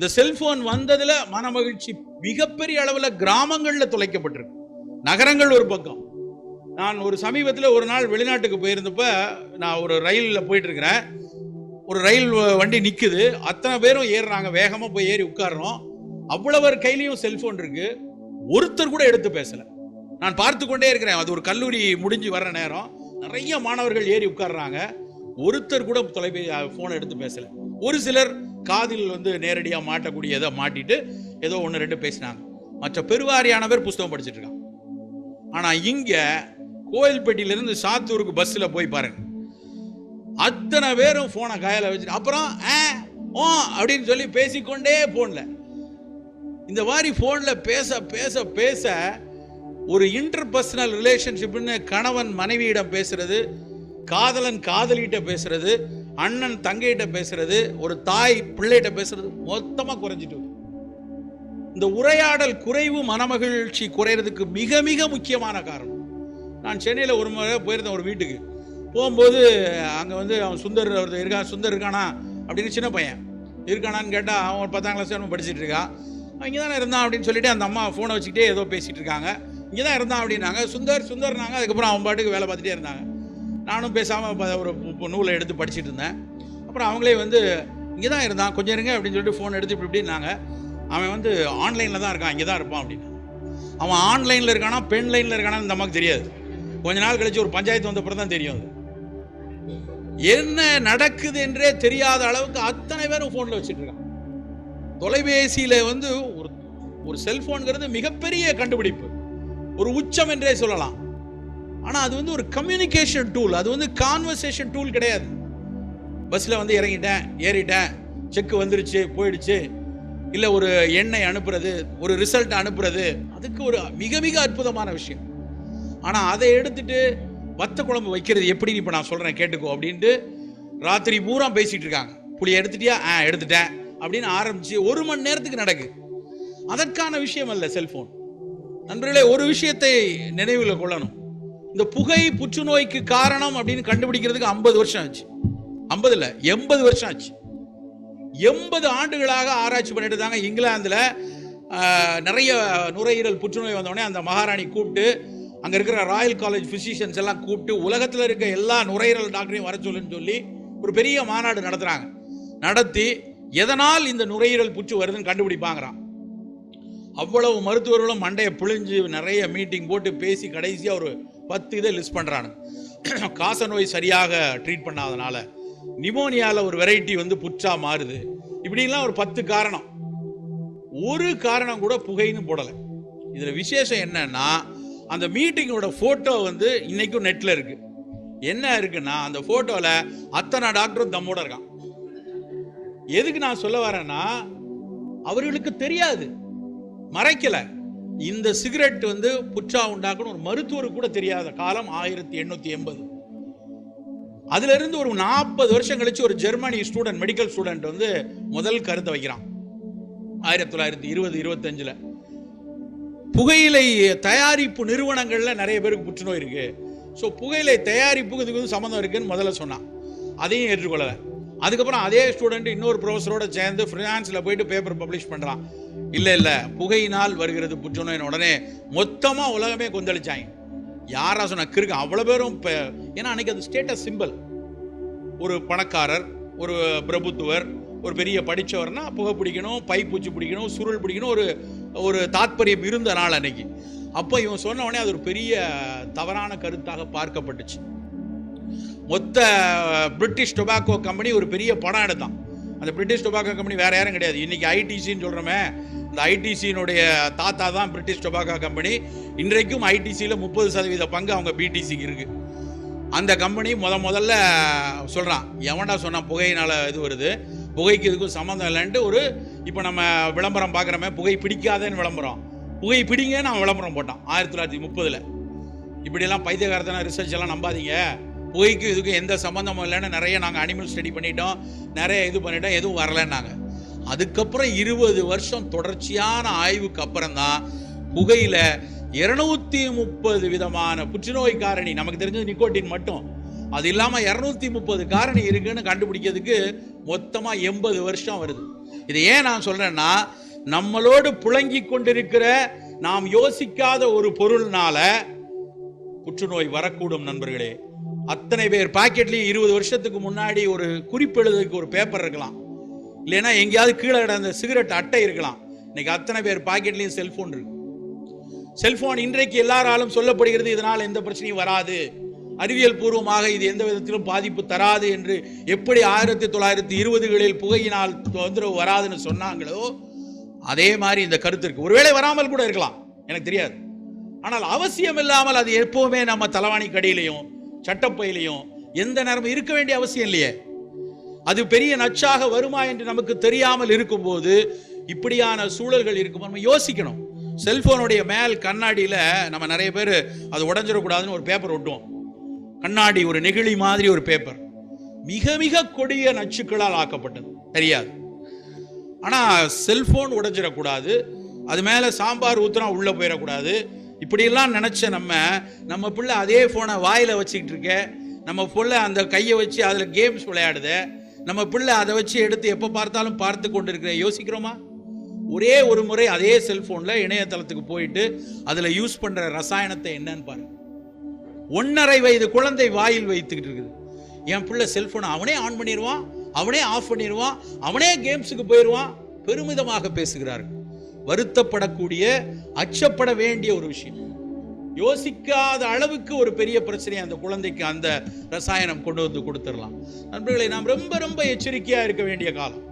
இந்த செல்போன் வந்ததுல மனமகிழ்ச்சி மிகப்பெரிய அளவில் கிராமங்களில் தொலைக்கப்பட்டிருக்கு நகரங்கள் ஒரு பக்கம். நான் ஒரு சமீபத்தில் ஒரு நாள் வெளிநாட்டுக்கு போயிருந்தப்ப நான் ஒரு ரயிலில் போயிட்டு இருக்கிறேன் ஒரு ரயில் வண்டி நிற்குது அத்தனை பேரும் ஏறுறாங்க. வேகமாக போய் ஏறி உட்காடுறோம் அவ்வளவர் கையிலையும் செல்போன் இருக்கு. ஒருத்தர் கூட எடுத்து பேசலை. நான் பார்த்து கொண்டே இருக்கிறேன். அது ஒரு கல்லூரி முடிஞ்சு வர்ற நேரம். நிறைய மாணவர்கள் ஏறி உட்காடுறாங்க ஒருத்தர் கூட தொலைபேசி ஃபோனை எடுத்து பேசலை. ஒரு சிலர் காதில் வந்து நேரடியாக மாட்டக்கூடியதை மாட்டிட்டு ஏதோ ஒன்று ரெண்டு பேசினாங்க. மற்ற பெருவாரியான பேர் புஸ்தகம் படிச்சுட்டு இருக்கான். ஆனால் இங்கே கோயில்பட்டியிலேருந்து சாத்தூருக்கு பஸ்ஸில் போய் பாருங்க. அத்தனை பேரும் ஃபோனை கையில் வச்சுட்டு அப்புறம் ஆ ஓ அப்படின்னு சொல்லி பேசிக்கொண்டே ஃபோனில் இந்த மாதிரி ஃபோனில் பேச பேச பேச ஒரு இன்டர்பர்சனல் ரிலேஷன்ஷிப்னு கணவன் மனைவியிடம் பேசுறது காதலன் காதலிகிட்ட பேசுறது அண்ணன் தங்கையிட்ட பேசுறது ஒரு தாய் பிள்ளைகிட்ட பேசுறது மொத்தமாக குறைஞ்சிட்டு இந்த உரையாடல் குறைவு மனமகிழ்ச்சி குறையிறதுக்கு மிக மிக முக்கியமான காரணம். நான் சென்னையில் ஒரு முறை போயிருந்தேன் ஒரு வீட்டுக்கு. போகும்போது அங்கே வந்து அவன் சுந்தர் அவர் இருக்கான் சுந்தர் இருக்கானா அப்படின்னு சின்ன பையன். இருக்கானான்னு கேட்டால் அவன் ஒரு பத்தாம் கிளாஸ் அவன் படிச்சுட்டு இருக்கான் இங்கே தானே இருந்தான் அப்படின்னு சொல்லிட்டு அந்த அம்மா ஃபோனை வச்சுக்கிட்டே ஏதோ பேசிகிட்டு இருக்காங்க. இங்கே தான் இருந்தான் அப்படின்னாங்க. சுந்தர் சுந்தர்னாங்க. அதுக்கப்புறம் அவன் பாட்டுக்கு வேலை பார்த்துட்டே இருந்தாங்க. நானும் பேசாமல் ஒரு நூலை எடுத்து படிச்சுட்டு இருந்தேன். அப்புறம் அவங்களே வந்து இங்கே தான் இருந்தான் கொஞ்சம் இருங்க அப்படின்னு சொல்லிட்டு ஃபோன் எடுத்து இப்படி இப்படின்னாங்க அவன் வந்து ஆன்லைனில் தான் இருக்கான் இங்கே தான் இருப்பான் அப்படின்னு. அவன் ஆன்லைனில் இருக்கானா பெண் லைனில் இருக்கானா இந்த அம்மாவுக்கு தெரியாது. கொஞ்ச நாள் கழிச்சு ஒரு பஞ்சாயத்து வந்தப்புறம் தான் தெரியும் அது. என்ன நடக்குது என்றே தெரியாத அளவுக்கு அத்தனை பேரும் ஃபோனில் வச்சுட்டு இருக்கான் தொலைபேசியில் வந்து ஒரு ஒரு செல்ஃபோனுங்கிறது மிகப்பெரிய கண்டுபிடிப்பு. ஒரு உச்சம் என்றே சொல்லலாம். ஆனால் அது வந்து ஒரு கம்யூனிகேஷன் டூல் அது வந்து கான்வர்சேஷன் டூல் கிடையாது. பஸ்ஸில் வந்து இறங்கிட்டேன் ஏறிட்டேன். செக் வந்துருச்சு போயிடுச்சு. இல்லை ஒரு எண்ணெய் அனுப்புறது ஒரு ரிசல்ட் அனுப்புறது அதுக்கு ஒரு மிக மிக அற்புதமான விஷயம். ஆனால் அதை எடுத்துட்டு வத்த குழம்பு வைக்கிறது எப்படின்னு இப்போ நான் சொல்கிறேன் கேட்டுக்கோ அப்படின்ட்டு ராத்திரி பூரா பேசிகிட்டு இருக்காங்க. புளி எடுத்துட்டியா? ஆ எடுத்துட்டேன் அப்படின்னு ஆரம்பிச்சு ஒரு மணி நேரத்துக்கு நடக்கு. அதற்கான விஷயம் அல்ல செல்ஃபோன் நண்பர்களே ஒரு விஷயத்தை நினைவில் கொள்ளணும். இந்த புகை புற்றுநோய்க்கு காரணம் அப்படின்னு கண்டுபிடிக்கிறதுக்கு ஐம்பது வருஷம் ஆச்சு. ஐம்பது இல்லை எண்பது வருஷம் ஆச்சு. எண்பது ஆண்டுகளாக ஆராய்ச்சி பண்ணிட்டு இருந்தாங்க இங்கிலாந்தில் நிறைய நுரையீரல் புற்றுநோய் வந்தோடனே அந்த மகாராணி கூப்பிட்டு அங்கே இருக்கிற ராயல் காலேஜ் ஃபிசிஷியன்ஸ் எல்லாம் கூப்பிட்டு உலகத்தில் இருக்க எல்லா நுரையீரல் டாக்டரையும் வர சொல்லுன்னு சொல்லி ஒரு பெரிய மாநாடு நடத்துகிறாங்க நடத்தி எதனால் இந்த நுரையீரல் புற்று வருதுன்னு கண்டுபிடிப்பாங்கறான். அவ்வளவு மருத்துவர்களும் மண்டையை பிழிஞ்சு நிறைய மீட்டிங் போட்டு பேசி கடைசியாக ஒரு பத்து இதை லிஸ்ட் பண்ணுறானுங்க காச நோய் சரியாக ட்ரீட் பண்ணாதனால நிமோனியாவில் ஒரு வெரைட்டி வந்து புற்றா மாறுது. இப்படிலாம் ஒரு பத்து காரணம். ஒரு காரணம் கூட புகைன்னு போடலை. இதில் விசேஷம் என்னன்னா அந்த மீட்டிங்கோட ஃபோட்டோ வந்து இன்னைக்கும் நெட்டில் இருக்கு. என்ன இருக்குன்னா அந்த ஃபோட்டோவில் அத்தனை டாக்டரும் தம்மோட இருக்கான். எதுக்கு நான் சொல்ல வரேன்னா அவர்களுக்கு தெரியாது. மறைக்கலை. இந்த சிகரெட் வந்து புற்றா உண்டாக்குன்னு ஒரு மருத்துவருக்கு கூட தெரியாத காலம் ஆயிரத்தி எண்ணூத்தி எண்பது. அதுல இருந்து ஒரு நாற்பது வருஷம் கழிச்சு ஒரு ஜெர்மனி ஸ்டூடெண்ட் மெடிக்கல் ஸ்டூடெண்ட் வந்து முதல் கருத்தை வைக்கிறான். ஆயிரத்தி தொள்ளாயிரத்தி இருபது இருபத்தஞ்சுல. புகையிலை தயாரிப்பு நிறுவனங்கள்ல நிறைய பேருக்கு புற்றுநோய் இருக்கு. ஸோ புகையிலை தயாரிப்புக்கு இதுக்கு வந்து சம்மந்தம் இருக்குன்னு முதல்ல சொன்னான். அதையும் ஏற்றுக்கொள்ளலை. அதுக்கப்புறம் அதே ஸ்டூடெண்ட் இன்னொரு ப்ரொஃபஸரோட சேர்ந்து ஃபினான்ஸில் போயிட்டு பேப்பர் பப்ளிஷ் பண்ணுறான் இல்லை இல்லை. புகையினால் வருகிறது புற்றுநோயின் உடனே மொத்தமாக உலகமே கொந்தளிச்சாங்க. யாரா சொன்ன கிறுக்கு. அவ்வளோ பேரும் இப்போ ஏன்னா அன்னைக்கு அது ஸ்டேட்டஸ் சிம்பிள் ஒரு பணக்காரர் ஒரு பிரபுத்துவர் ஒரு பெரிய படித்தவர்னா புகை பிடிக்கணும் பை பூச்சி பிடிக்கணும் சுருள் பிடிக்கணும் ஒரு ஒரு தாத்பரியம் இருந்த நாள் அன்னைக்கு. அப்போ இவன் சொன்ன உடனே அது ஒரு பெரிய தவறான கருத்தாக பார்க்கப்பட்டுச்சு. மொத்த பிரிட்டிஷ் டொபாக்கோ கம்பெனி ஒரு பெரிய படம் எடுத்தான். அந்த பிரிட்டிஷ் டொபாக்கோ கம்பெனி வேறு யாரும் கிடையாது. இன்னைக்கு ஐடிசின்னு சொல்கிறோமே இந்த ஐடிசியினுடைய தாத்தா தான் பிரிட்டிஷ் டொபாக்கோ கம்பெனி இன்றைக்கும் ஐடிசியில் முப்பது சதவீத பங்கு அவங்க பிடிசிக்கு இருக்குது அந்த கம்பெனி முத முதல்ல சொல்கிறான் எவன்டா சொன்னான் புகையினால் இது வருது. புகைக்கு இதுக்கும் சம்மந்தம் இல்லைன்ட்டு ஒரு இப்போ நம்ம விளம்பரம் பார்க்குறோமே புகை பிடிக்காதேன்னு விளம்பரம். புகை பிடிங்கன்னு அவன் விளம்பரம் போட்டான் ஆயிரத்தி தொள்ளாயிரத்தி முப்பதில். இப்படியெல்லாம் பைத்தியகாரத்தன ரிசர்ச் எல்லாம் நம்பாதீங்க. பொய்க்கும் இதுக்கும் எந்த சம்மந்தமும் இல்லைன்னு நிறைய நாங்கள் அனிமல் ஸ்டடி பண்ணிட்டோம். நிறைய இது பண்ணிட்டோம். எதுவும் வரலைன்னாங்க அதுக்கப்புறம் இருபது வருஷம் தொடர்ச்சியான ஆய்வுக்கு அப்புறம் தான் புகையில் இருநூத்தி முப்பது விதமான புற்றுநோய் காரணி நமக்கு தெரிஞ்சது நிக்கோட்டின் மட்டும். அது இல்லாமல் இரநூத்தி முப்பது காரணி இருக்குன்னு கண்டுபிடிக்கிறதுக்கு மொத்தமாக எண்பது வருஷம் வருது. இதை ஏன் நான் சொல்கிறேன்னா நம்மளோடு புழங்கி கொண்டிருக்கிற நாம் யோசிக்காத ஒரு பொருள்னால புற்றுநோய் வரக்கூடும் நண்பர்களே. அத்தனை பேர் பாக்கெட்லயும் இருபது வருஷத்துக்கு முன்னாடி ஒரு குறிப்பெழுதுக்கு ஒரு பேப்பர் இருக்கலாம். இல்லைன்னா எங்கேயாவது கீழே கிடந்த சிகரெட் அட்டை இருக்கலாம். இன்னைக்கு அத்தனை பேர் பாக்கெட்லயும் செல்போன் இருக்கு. செல்போன் இன்றைக்கு எல்லாராலும் சொல்லப்படுகிறது இதனால் எந்த பிரச்சனையும் வராது. அறிவியல் பூர்வமாக இது எந்த விதத்திலும் பாதிப்பு தராது என்று எப்படி ஆயிரத்தி தொள்ளாயிரத்தி இருபதுகளில் புகையினால் தொந்தரவு வராதுன்னு சொன்னாங்களோ அதே மாதிரி இந்த கருத்து இருக்கு. ஒருவேளை வராமல் கூட இருக்கலாம். எனக்கு தெரியாது. ஆனால் அவசியம் இல்லாமல் அது எப்பவுமே நம்ம தலைவாணி கடையிலையும் சட்டப்பையிலையும் எந்த நேரமும் இருக்க வேண்டிய அவசியம் இல்லையே. அது பெரிய நச்சாக வருமா என்று நமக்கு தெரியாமல் இருக்கும்போது இப்படியான சூழல்கள் இருக்கும் நம்ம யோசிக்கணும். செல்போனுடைய மேல் கண்ணாடியில் நம்ம நிறைய பேர் அது உடஞ்சிடக்கூடாதுன்னு ஒரு பேப்பர் ஒட்டுவோம். கண்ணாடி ஒரு நெகிழி மாதிரி ஒரு பேப்பர் மிக மிக கொடிய நச்சுக்களால் ஆக்கப்பட்டது. தெரியாது. ஆனால் செல்போன் உடஞ்சிடக்கூடாது. அது மேலே சாம்பார் ஊத்துனா உள்ளே போயிடக்கூடாது. இப்படியெல்லாம் நினச்ச நம்ம நம்ம பிள்ளை அதே ஃபோனை வாயில் வச்சுக்கிட்டு இருக்க நம்ம பிள்ளை அந்த கையை வச்சு அதில் கேம்ஸ் விளையாடுத நம்ம பிள்ளை அதை வச்சு எடுத்து எப்போ பார்த்தாலும் பார்த்து கொண்டு இருக்கிற யோசிக்கிறோமா? ஒரே ஒரு முறை அதே செல்ஃபோனில் இணையதளத்துக்கு போயிட்டு அதில் யூஸ் பண்ணுற ரசாயனத்தை என்னன்னு பாருங்க ஒன்னரை வயது குழந்தை வாயில் வைத்துக்கிட்டு இருக்குது. என் பிள்ளை செல்ஃபோனை அவனே ஆன் பண்ணிடுவான் அவனே ஆஃப் பண்ணிடுவான் அவனே கேம்ஸுக்கு போயிடுவான் பெருமிதமாக பேசுகிறார்கள். வருத்தப்படக்கூடிய அச்சப்பட வேண்டிய ஒரு விஷயம். யோசிக்காத அளவுக்கு ஒரு பெரிய பிரச்சனையை அந்த குழந்தைக்கு அந்த ரசாயனம் கொண்டு வந்து கொடுத்துடலாம். நண்பர்களை நாம் ரொம்ப ரொம்ப எச்சரிக்கையாக இருக்க வேண்டிய காலம்.